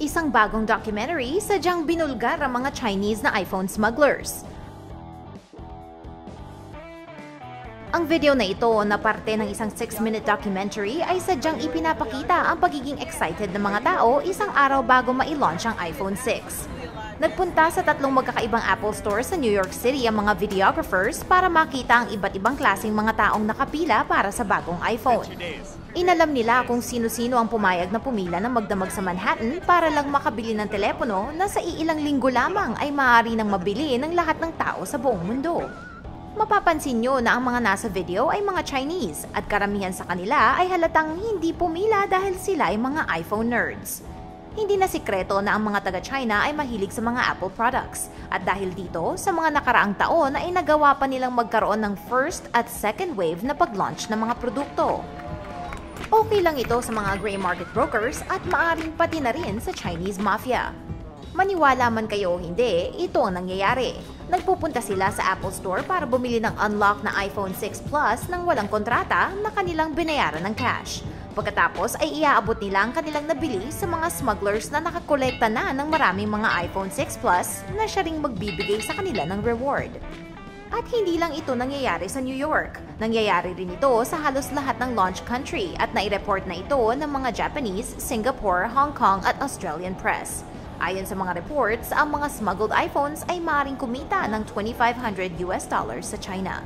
Isang bagong documentary sadyang binulgar ang mga Chinese na iPhone smugglers. Ang video na ito na parte ng isang 6-minute documentary ay sadyang ipinapakita ang pagiging excited ng mga tao isang araw bago ma-launch ang iPhone 6. Nagpunta sa tatlong magkakaibang Apple stores sa New York City ang mga videographers para makita ang iba't ibang klaseng mga taong nakapila para sa bagong iPhone. Inalam nila kung sino-sino ang pumayag na pumila ng magdamag sa Manhattan para lang makabili ng telepono na sa iilang linggo lamang ay maaari nang mabili ng lahat ng tao sa buong mundo. Mapapansin nyo na ang mga nasa video ay mga Chinese at karamihan sa kanila ay halatang hindi pumila dahil sila ay mga iPhone nerds. Hindi na sikreto na ang mga taga-China ay mahilig sa mga Apple products at dahil dito, sa mga nakaraang taon ay nagawa pa nilang magkaroon ng first at second wave na pag-launch ng mga produkto. Okay lang ito sa mga gray market brokers at maaring pati na rin sa Chinese mafia. Maniwala man kayo o hindi, ito ang nangyayari. Nagpupunta sila sa Apple Store para bumili ng unlock na iPhone 6 Plus nang walang kontrata na kanilang binayaran ng cash. Pagkatapos ay iaabot nila ang kanilang nabili sa mga smugglers na nakakolekta na ng maraming mga iPhone 6 Plus na siya ring magbibigay sa kanila ng reward. At hindi lang ito nangyayari sa New York. Nangyayari rin ito sa halos lahat ng launch country at naireport na ito ng mga Japanese, Singapore, Hong Kong at Australian press. Ayon sa mga reports, ang mga smuggled iPhones ay maaaring kumita ng 2,500 US dollars sa China.